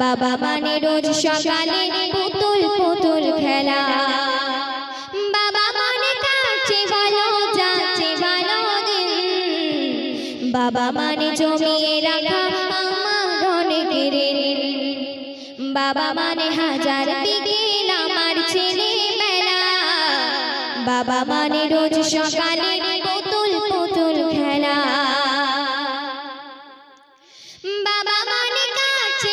বাবা মানে রোজ সকালে পুতুল পুতুল খেলা। বাবা মানে কাছে ভালো যাচ্ছে ভালো দিন। বাবা মানে জমিয়ে রাখা আমার বাবা মানে হাজার বিকেল আমার ছেলে বেলা বাবা মানে রোজ সকালে পুতুল পুতুল খেলা। বাবা মানে কাছে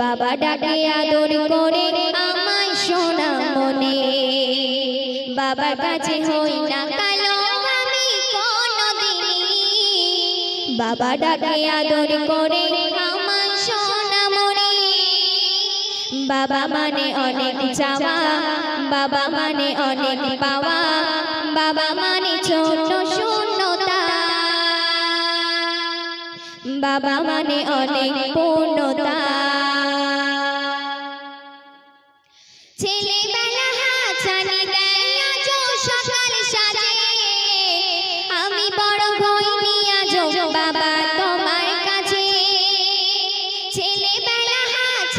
বাবা ডাকে আদর করে আমায় সোনা মনে। বাবার কাছে হই না কালো, আমি কোনো বাবা ডাকে আদর করে আমায় সোনা মনে। বাবা মানে অনেক চাওয়া, বাবা মানে অনেক পাওয়া। বাবা মানে ছোট শূন্যতা। বাবা মানে অনেক পূর্ণতা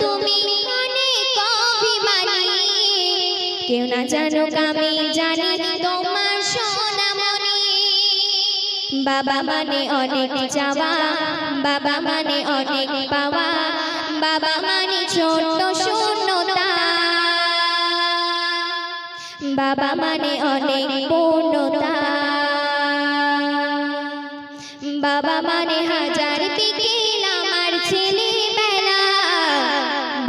তুমি অনেক অভিমানী। কেউ না জানুক আমি জানি তোমার সোনা মনে বাবা মানে অনেক চাওয়া, বাবা মানে অনেক পাওয়া, বাবা মানে ছোট শূন্যতা। বাবা মানে অনেক পূর্ণতা। বাবা মানে হাজার বিকেল আমার ছেলে।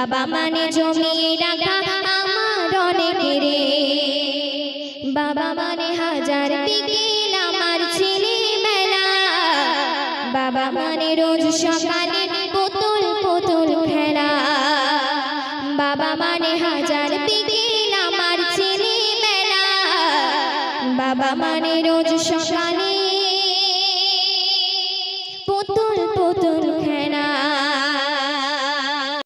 বাবা মানে জমিয়ে রাখা আমার অনেক রে। বাবা মানে হাজার বিকেল আমার ছেলে বেলা বাবা মানে রোজ সকালে পুতুল পুতুল খেলা। বাবা মানে হাজার বিকেল আমার ছেলে বেলা বাবা মানে রোজ সকালে